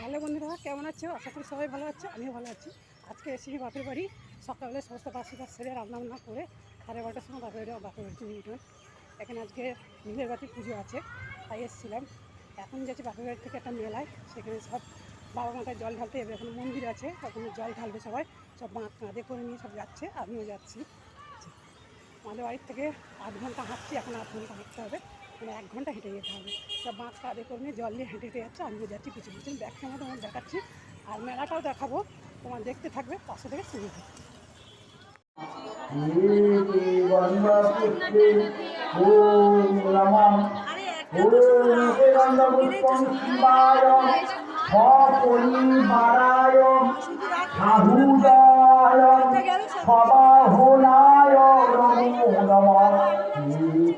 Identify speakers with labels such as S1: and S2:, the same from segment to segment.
S1: Hello বন্ধুরা, কেমন আছো? আশা করি সবাই ভালো আছো, আমিও ভালো আছি। আজকে এসেছি বাপের বাড়ি। সকালে সমস্ত বাসি কাজ সেরে রান্না বান্না করে সাড়ে বারোটার সময় বাপের বাড়ি বাপের বাড়িতে নিয়ে গেলাম। এখানে আজকে নীলের বাতি পুজো আছে, তাই এসেছিলাম। এখন যাচ্ছি বাপের বাড়ি থেকে একটা মেলায়, সেখানে সব বাবা মাথায় জল ঢালতে যাবে। এখন মন্দির আছে ওখানে জল ঢালবে সবাই। সব মা কাঁধে করে নিয়ে সব যাচ্ছে, আমিও যাচ্ছি। আমাদের বাড়ির থেকে আধ ঘণ্টা হাঁটছি, এখন আধ ঘণ্টা হাঁটতে হবে। মানে এক ঘণ্টা হেঁটে যেতে হবে। সব বাঁশ কাঁধে করে নিয়ে জল নিয়ে হেঁটে হেঁটে যাচ্ছে আমিও যাচ্ছি পিছু পিছন ব্যাগ ক্যামেরা তোমার দেখাচ্ছি। আর মেলাটাও দেখাবো। তোমার দেখতে থাকবে পাশে থেকে
S2: সাহুদায় সবাহনায় নমো নমঃ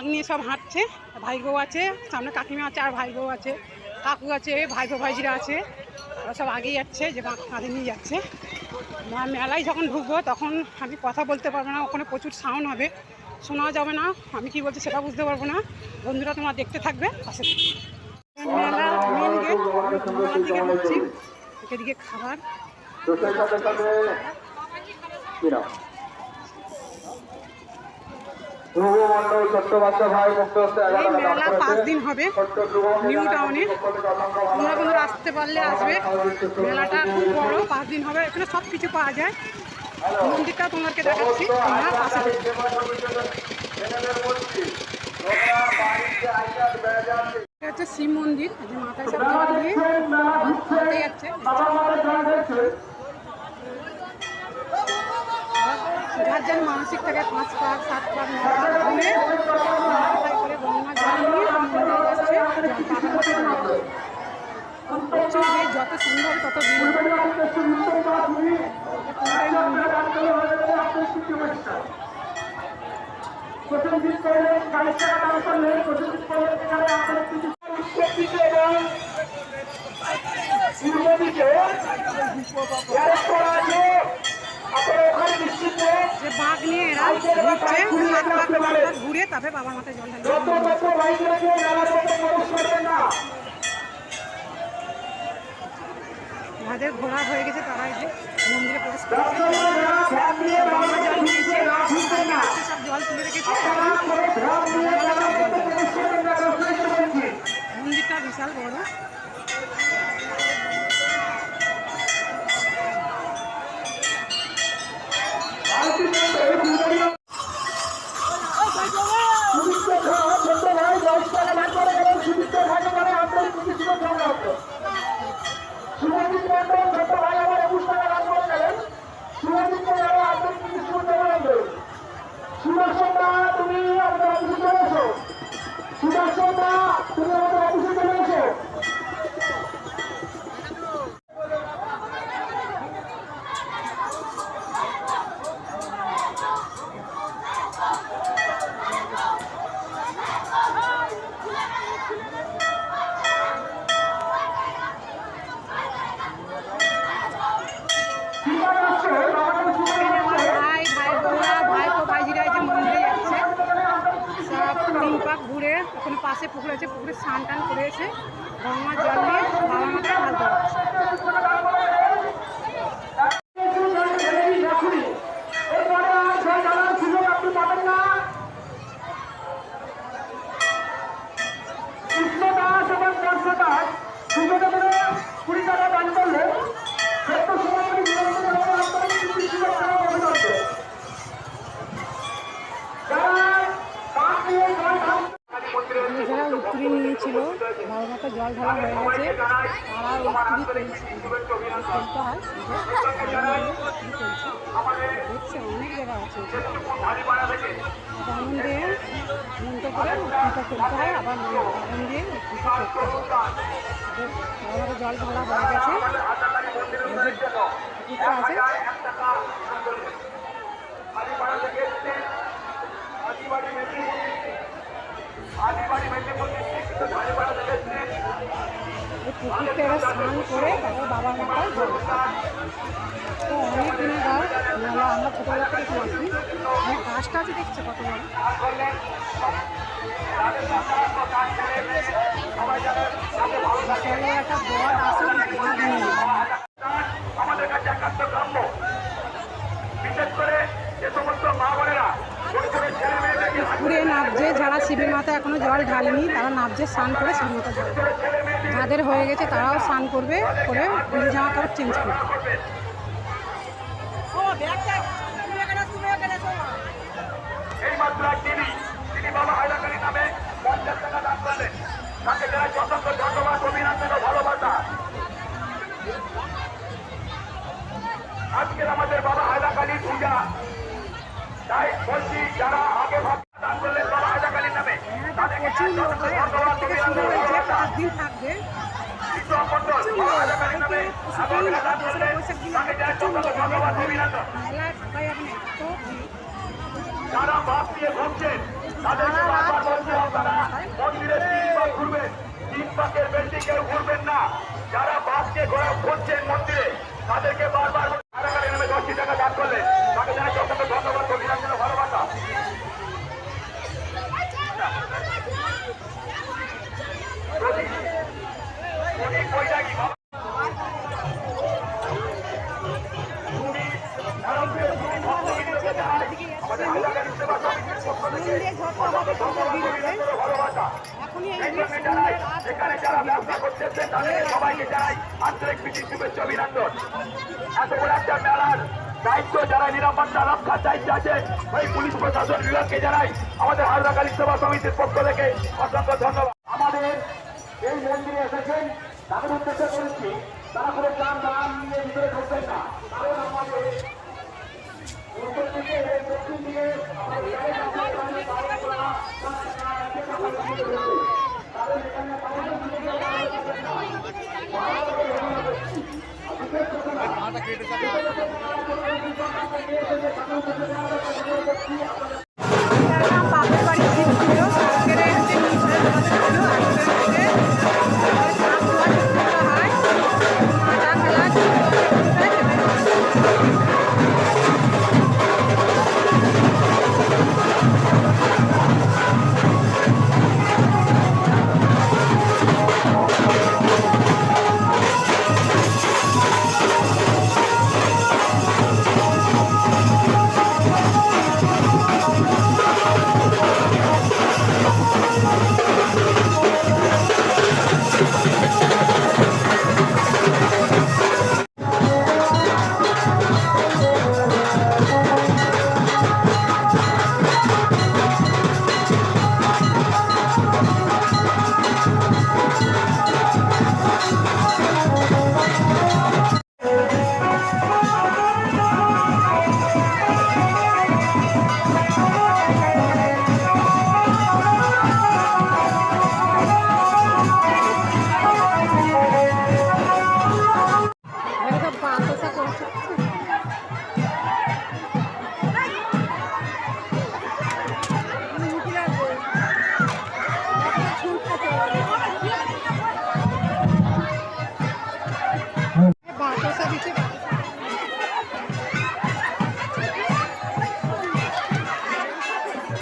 S1: বাঘ নিয়ে সব হাঁটছে ভাই বউ আছে সামনে কাকিমা আছে আর ভাই বউ আছে কাকু আছে ভাইপো ভাইজিরা আছে ওরা সব আগেই যাচ্ছে যে বাঘ কাঁধে নিয়ে যাচ্ছে। মেলায় যখন ঢুকবো তখন আমি কথা বলতে পারব না ওখানে প্রচুর সাউন্ড হবে শোনা যাবে না আমি কি বলছি সেটা বুঝতে পারব না বন্ধুরা তোমরা দেখতে থাকবে পাশে মেলা মেন গেট মেলা থেকে ঢুকছি এদিকে খাবার। এই মেলা পাঁচ দিন হবে নিউ টাউনে। তোমরা বন্ধুরা আসতে পারলে আসবে। মেলাটা খুব বড় পাঁচ দিন হবে। এখানে সব কিছু পাওয়া যায়। মন্দিরটা তোমাদেরকে দেখাচ্ছি। তোমরা পাশে হচ্ছে শিব মন্দির। মাথায় সব দিয়ে যাচ্ছে যার যার মানসিক থাকে পাঁচ পাক সাত পাক ন পাক মাথায় করে গঙ্গা জল নিয়ে মন্দিরে যাচ্ছে জল পান করতে। প্রচুর ভিড়, যত সুন্দর তত
S2: প্রথম দিন করলে চালিশ টাকা করলে প্রথম দিন করলে এখানে আপনার কিছু উত্তর দিকে এবং পূর্ব দিকে গ্যারেজ করা আছে আপনারা ওখানে নিশ্চিত
S1: যে বাঘ নিয়ে পাক ঘুরে তারপরে বাবার মাথায় জল যাদের ঘোরা হয়ে গেছে তারা এই যে মন্দিরে প্রবেশ করেছে। জল সব তুলে রেখেছে। মন্দিরটা বিশাল বড়। পাশে পুকুর আছে, পুকুরে স্নান টান করে এসে গঙ্গার জল নিয়ে বাবা মাকে হাত দেওয়া বাবা মাকে জল ঢালা হয়ে গেছে। তারা উত্তরি ফেলছে হয়। অনেক জায়গা আছে উত্তরিটা ফেলতে হয় আবার দিয়ে উত্তরিটা ফেলতে হয় বাবা জল ঢালা হয়ে গেছে পুকুরটা আছে এই পুকুরটা এবার স্নান করে তারপর বাবার মাথায় তো অনেক দিনের গাছ নাহলে আমরা ছোটোবেলা থেকে একটু আসি অনেক গাছটা আছে দেখছে কত বড় বিশাল বড় একটা যারা শিবের মাথায় এখনও জল ঢালেনি, তারা নাবজে স্নান করে শিবের মাথা জল যাদের হয়ে গেছে, তারাও স্নান করবে করে জামা কাপড় চেঞ্জ করবে।
S3: যারা বাপ দিয়ে ঘুরছেন তাদেরকে বারবার পাকের বেশি কেউ ঘুরবেন না যারা বাপকে ঘোরা ঘুরছেন মন্দিরে তাদেরকে বারবার কারাগারে নেমে দশটি টাকা দান করলেন তাকে জানাই অসংখ্য ধন্যবাদ অভিনন্দন ও ভালোবাসা প্রদীপ বৈরাগী বাবা আমাদের হাইলাকান্দি সেবা সমিতির পক্ষ থেকে অসংখ্য ধন্যবাদ অভিনন্দন ও ভালোবাসা
S1: এখনই এই
S3: এখানে যারা ব্যবসা করতেছে তাদের সবাইকে জানাই আন্তরিক প্রীতি শুভেচ্ছা অভিনন্দন এত একটা মেলার দায়িত্ব যারা নিরাপত্তা রক্ষার দায়িত্ব আছে ওই পুলিশ প্রশাসন বিভাগকে জানাই আমাদের হালদাকালী সেবা সমিতির পক্ষ থেকে অসংখ্য আমাদের এই মন্দিরে বাপের বাড়ি ছিল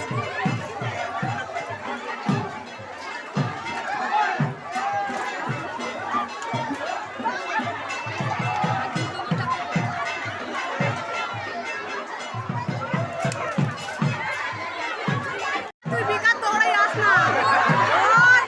S3: Thank you.